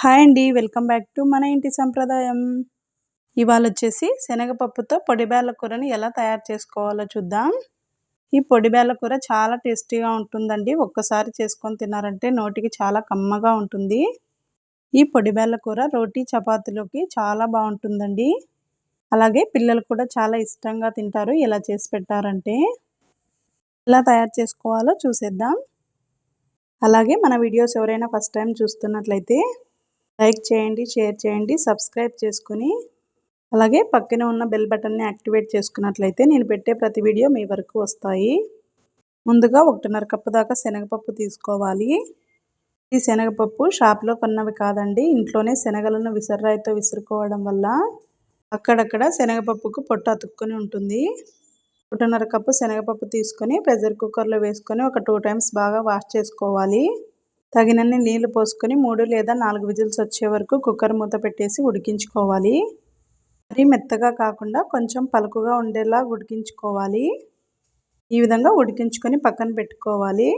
Hi అండి welcome back to మన ఇంటి సంప్రదాయం. ఇవాళ వచ్చేసి శనగపప్పుతో పొడిబేళ్ళ కూరని ఎలా తయారు చేసుకోవాలో చూద్దాం. ఈ పొడిబేళ్ళ కూర చాలా టేస్టీగా ఉంటుందండి. ఒక్కసారి చేసుకొని తిన్నారంటే నోటికి చాలా కమ్మగా ఉంటుంది. ఈ పొడిబేళ్ళ కూర రోటీ చపాతీలోకి చాలా బాగుంటుందండి. అలాగే పిల్లలు కూడా చాలా ఇష్టంగా తింటారు ఇలా చేసి పెట్టారంటే. ఎలా తయారు చేసుకోవాలో చూసేద్దాం. అలాగే మన వీడియోస్ ఎవరైనా ఫస్ట్ టైం చూస్తున్నట్లయితే లైక్ చేయండి షేర్ చేయండి సబ్స్క్రైబ్ చేసుకుని అలాగే పక్కన ఉన్న బెల్ బటన్ని యాక్టివేట్ చేసుకున్నట్లయితే నేను పెట్టే ప్రతి వీడియో మీ వరకు వస్తాయి. ముందుగా ఒకటిన్నర కప్పు దాకా శనగపప్పు తీసుకోవాలి. ఈ శనగపప్పు షాప్లో కొన్నవి కాదండి ఇంట్లోనే శనగలను విసర్రాయితో విసురుకోవడం వల్ల అక్కడక్కడ శనగపప్పుకు పొట్టు అతుక్కొని ఉంటుంది. ఒకటిన్నర కప్పు శనగపప్పు తీసుకొని ప్రెషర్ కుక్కర్లో వేసుకొని ఒక టూ టైమ్స్ బాగా వాష్ చేసుకోవాలి. తగినన్ని నీళ్ళు పోసుకొని మూడు లేదా నాలుగు విజిల్స్ వచ్చే వరకు కుక్కర్ మూత పెట్టేసి ఉడికించుకోవాలి. మరీ మెత్తగా కాకుండా కొంచెం పలుకుగా ఉండేలా ఉడికించుకోవాలి. ఈ విధంగా ఉడికించుకొని పక్కన పెట్టుకోవాలి.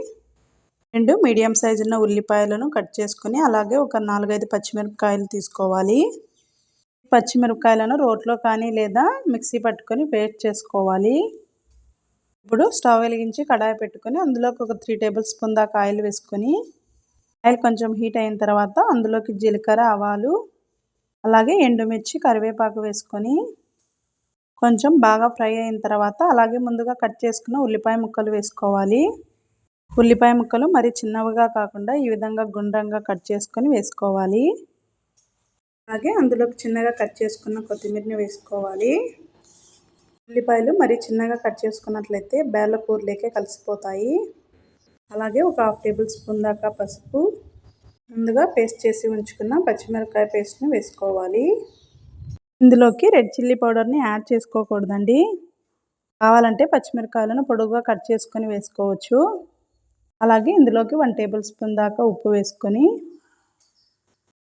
రెండు మీడియం సైజు ఉన్న ఉల్లిపాయలను కట్ చేసుకొని అలాగే ఒక నాలుగైదు పచ్చిమిరపకాయలు తీసుకోవాలి. పచ్చిమిరపకాయలను రోట్లో కానీ లేదా మిక్సీ పట్టుకొని పేస్ట్ చేసుకోవాలి. ఇప్పుడు స్టవ్ వెలిగించి కడాయి పెట్టుకొని అందులోకి ఒక త్రీ టేబుల్ స్పూన్ దాకా ఆయిల్ వేసుకొని ఆయిల్ కొంచెం హీట్ అయిన తర్వాత అందులోకి జీలకర్ర ఆవాలు అలాగే ఎండుమిర్చి కరివేపాకు వేసుకొని కొంచెం బాగా ఫ్రై అయిన తర్వాత అలాగే ముందుగా కట్ చేసుకున్న ఉల్లిపాయ ముక్కలు వేసుకోవాలి. ఉల్లిపాయ ముక్కలు మరి చిన్నవిగా కాకుండా ఈ విధంగా గుండ్రంగా కట్ చేసుకొని వేసుకోవాలి. అలాగే అందులోకి చిన్నగా కట్ చేసుకున్న కొత్తిమీరని వేసుకోవాలి. ఉల్లిపాయలు మరి చిన్నగా కట్ చేసుకున్నట్లయితే బేళ్ళ కూరలేకే కలిసిపోతాయి. అలాగే ఒక హాఫ్ టేబుల్ స్పూన్ దాకా పసుపు ముందుగా పేస్ట్ చేసి ఉంచుకున్న పచ్చిమిరపకాయ పేస్ట్ని వేసుకోవాలి. ఇందులోకి రెడ్ చిల్లీ పౌడర్ని యాడ్ చేసుకోకూడదండి. కావాలంటే పచ్చిమిరపకాయలను పొడుగుగా కట్ చేసుకొని వేసుకోవచ్చు. అలాగే ఇందులోకి వన్ టేబుల్ స్పూన్ దాకా ఉప్పు వేసుకొని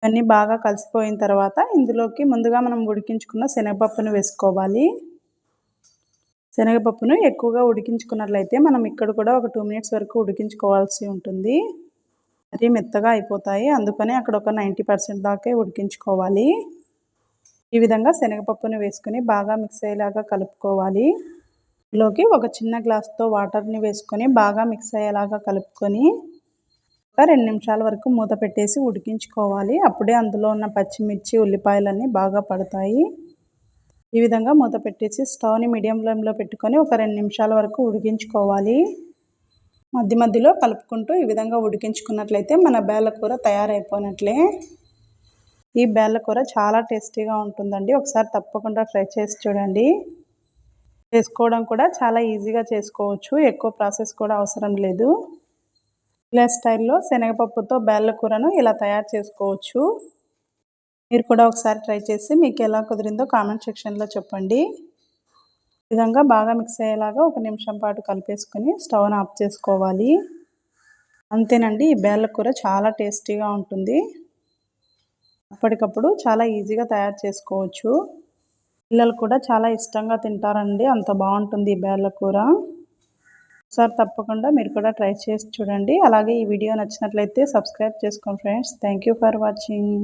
ఇవన్నీ బాగా కలిసిపోయిన తర్వాత ఇందులోకి ముందుగా మనం ఉడికించుకున్న శనగపప్పును వేసుకోవాలి. శనగపప్పును ఎక్కువగా ఉడికించుకున్నట్లయితే మనం ఇక్కడ కూడా ఒక టూ మినిట్స్ వరకు ఉడికించుకోవాల్సి ఉంటుంది. మరీ మెత్తగా అయిపోతాయి. అందుకని అక్కడ ఒక నైంటీ పర్సెంట్ దాకే ఉడికించుకోవాలి. ఈ విధంగా శనగపప్పును వేసుకొని బాగా మిక్స్ అయ్యేలాగా కలుపుకోవాలి. లోకి ఒక చిన్న గ్లాస్తో వాటర్ని వేసుకొని బాగా మిక్స్ అయ్యేలాగా కలుపుకొని ఒక రెండు నిమిషాల వరకు మూత పెట్టేసి ఉడికించుకోవాలి. అప్పుడే అందులో ఉన్న పచ్చిమిర్చి ఉల్లిపాయలన్నీ బాగా పడతాయి. ఈ విధంగా మూత పెట్టేసి స్టవ్ని మీడియం ఫ్లేమ్లో పెట్టుకొని ఒక రెండు నిమిషాల వరకు ఉడికించుకోవాలి. మధ్య మధ్యలో కలుపుకుంటూ ఈ విధంగా ఉడికించుకున్నట్లయితే మన బేళ్ళ కూర తయారైపోయినట్లే ఈ బేళ్ళ కూర చాలా టేస్టీగా ఉంటుందండి. ఒకసారి తప్పకుండా ట్రై చేసి చూడండి. చేసుకోవడం కూడా చాలా ఈజీగా చేసుకోవచ్చు. ఎక్కువ ప్రాసెస్ కూడా అవసరం లేదు. ఇలా స్టైల్లో శనగపప్పుతో బేళ్ళ కూరను ఇలా తయారు చేసుకోవచ్చు. మీరు కూడా ఒకసారి ట్రై చేసి మీకు ఎలా కుదిరిందో కామెంట్ సెక్షన్లో చెప్పండి. విధంగా బాగా మిక్స్ అయ్యేలాగా ఒక నిమిషం పాటు కలిపేసుకొని స్టవ్ను ఆఫ్ చేసుకోవాలి. అంతేనండి ఈ బేళ్ళ కూర చాలా టేస్టీగా ఉంటుంది. అప్పటికప్పుడు చాలా ఈజీగా తయారు చేసుకోవచ్చు. పిల్లలు కూడా చాలా ఇష్టంగా తింటారండి అంత బాగుంటుంది ఈ బేళ్ళ కూర. ఒకసారి తప్పకుండా మీరు కూడా ట్రై చేసి చూడండి. అలాగే ఈ వీడియో నచ్చినట్లయితే సబ్స్క్రైబ్ చేసుకోండి ఫ్రెండ్స్. Thank for watching.